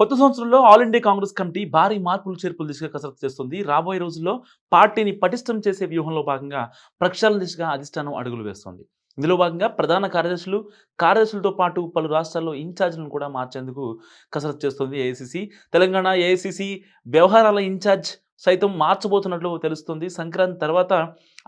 కొత్త సంవత్సరంలో all India Congress committee భారీ మార్పులు చేర్పులు దిశగా కసరత్తు చేస్తుంది. రాబోయే రోజుల్లో పార్టీని పటిష్టం చేసే వ్యూహంలో భాగంగా ప్రక్షాళన దిశగా అధిష్టానం అడుగులు వేస్తోంది. ఇందులో భాగంగా ప్రధాన కార్యదర్శులు కార్యదర్శులతో పాటు పలు రాష్ట్రాల్లో ఇన్ఛార్జ్లను కూడా మార్చేందుకు కసరత్తు చేస్తుంది ఏఐసిసి తెలంగాణ ఏఐసిసి వ్యవహారాల ఇన్ఛార్జ్ సైతం మార్చబోతున్నట్లు తెలుస్తుంది. సంక్రాంతి తర్వాత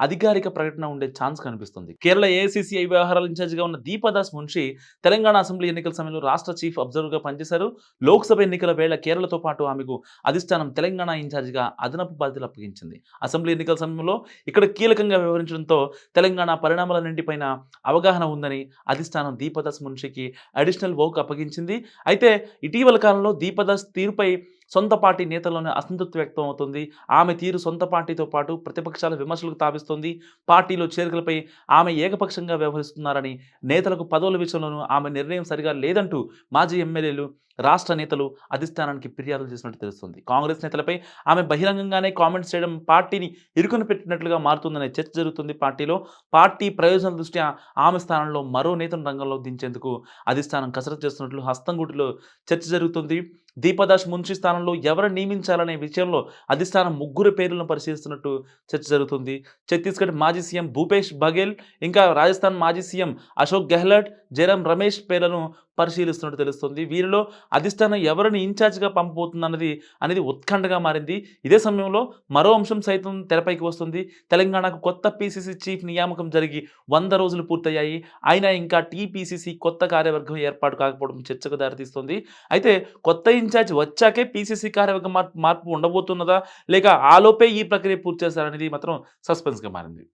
అధికారిక ప్రకటన ఉండే ఛాన్స్ కనిపిస్తుంది. కేరళ ఏసీసీఐ వ్యవహారాల ఇన్ఛార్జిగా ఉన్న దీపదాస్ మున్షి తెలంగాణ అసెంబ్లీ ఎన్నికల సమయంలో రాష్ట్ర చీఫ్ అబ్జర్వర్గా పనిచేశారు. లోక్సభ ఎన్నికల వేళ కేరళతో పాటు ఆమెకు అధిష్టానం తెలంగాణ ఇన్ఛార్జిగా అదనపు బాధ్యతలు అప్పగించింది. అసెంబ్లీ ఎన్నికల సమయంలో ఇక్కడ కీలకంగా వ్యవహరించడంతో తెలంగాణ పరిణామాలన్నింటిపైన అవగాహన ఉందని అధిష్టానం దీపదాస్ మున్షికి అడిషనల్ వర్క్ అప్పగించింది. అయితే ఇటీవల కాలంలో దీపదాస్ తీరుపై సొంత పార్టీ నేతల్లోనే అసంతృప్తి వ్యక్తం అవుతుంది ఆమె తీరు సొంత పార్టీతో పాటు ప్రతిపక్షాల విమర్శలకు తావిస్తుంది. పార్టీలో చేరికలపై ఆమె ఏకపక్షంగా వ్యవహరిస్తున్నారని నేతలకు పదవుల విషయంలోనూ ఆమె నిర్ణయం సరిగా లేదంటూ మాజీ ఎమ్మెల్యేలు రాష్ట్ర నేతలు అధిష్టానానికి ఫిర్యాదులు చేసినట్టు తెలుస్తుంది. కాంగ్రెస్ నేతలపై ఆమె బహిరంగంగానే కామెంట్స్ చేయడం పార్టీని ఇరుకుని పెట్టినట్లుగా మారుతుందనే చర్చ జరుగుతుంది పార్టీలో. పార్టీ ప్రయోజనాల దృష్ట్యా ఆమె స్థానంలో మరో నేతను రంగంలో దించేందుకు అధిష్టానం కసరత్తు చేస్తున్నట్లు హస్తంగూటిలో చర్చ జరుగుతుంది. దీపదాస్ మున్షి స్థానంలో ఎవరు నియమించాలనే విషయంలో అధిష్టానం ముగ్గురు పేర్లను పరిశీలిస్తున్నట్టు చర్చ జరుగుతుంది. ఛత్తీస్గఢ్ మాజీ సీఎం భూపేష్ బఘేల్ ఇంకా రాజస్థాన్ మాజీ సీఎం అశోక్ గెహ్లట్ జయరాం రమేష్ పేర్లను పరిశీలిస్తున్నట్టు తెలుస్తుంది. వీరిలో అధిష్టానం ఎవరిని ఇన్ఛార్జ్గా పంపబోతుందన్నది అనేది ఉత్కంఠగా మారింది. ఇదే సమయంలో మరో అంశం సైతం తెరపైకి వస్తుంది. తెలంగాణకు కొత్త పీసీసీ చీఫ్ నియామకం జరిగి వంద రోజులు పూర్తయ్యాయి. అయినా ఇంకా టీపీసీసీ కొత్త కార్యవర్గం ఏర్పాటు కాకపోవడం చర్చకు దారితీస్తుంది. అయితే కొత్త ఇన్ఛార్జ్ వచ్చాకే పీసీసీ కార్యవర్గం మార్పు మార్పు ఉండబోతున్నదా? లేక ఆలోపే ఈ ప్రక్రియ పూర్తి చేస్తారనేది మాత్రం సస్పెన్స్గా మారింది.